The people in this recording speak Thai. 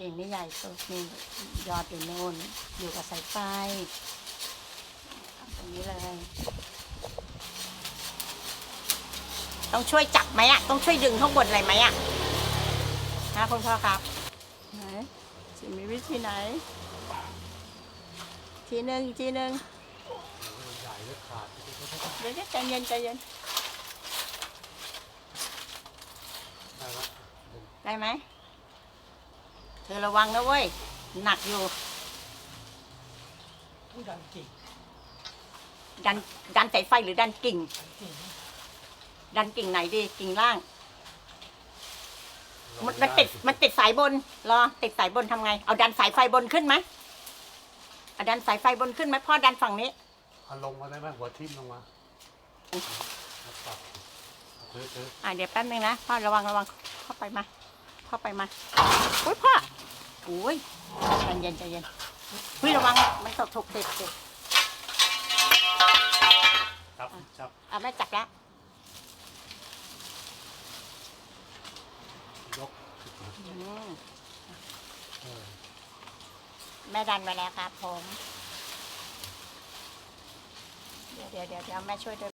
กิ่งนี่ใหญ่สุดนี่ยอดอยู่โน่นอยู่กับสายไฟเอาตรงนี้เลย ต้องช่วยจับไหมอะต้องช่วยดึงข้างบนอะไรไหมอะนะคุณพ่อครับ ไหนจะมีวิธีไหน ทีหนึ่งทีหนึ่งใหญ่แล้วขาดเดี๋ยวใจเย็นใจเย็นได้แล้วได้ไหม เธอระวังนะเว้ย หนักอยู่ ผู้ดันกิ่งดันดันสายไฟหรือดันกิ่งกิ่งดันกิ่งไหนดีกิ่งล่าง มันมันติดมันติดสายบนรอติดสายบนทำไง เอาดันสายไฟบนขึ้นไหมเอาดันสายไฟบนขึ้นไหมพ่อดันฝั่งนี้ เอาลงมาได้ไหมหัวทิ่มลงมาแล้วปรับเธอเธออะเดี๋ยวแป๊บนึงนะพ่อระวังระวังเข้าไปมา เข้าไปมาอุ้ยพ่ออุ้ยใจเย็นใจเย็นเฮ้ยระวังมันตกถูกติดติดจับจับอะแม่จับแล้วยกอืมเออแม่ดันไว้แล้วครับผม เดี๋ยวเดี๋ยวเดี๋ยวเดี๋ยวแม่ช่วยด้วย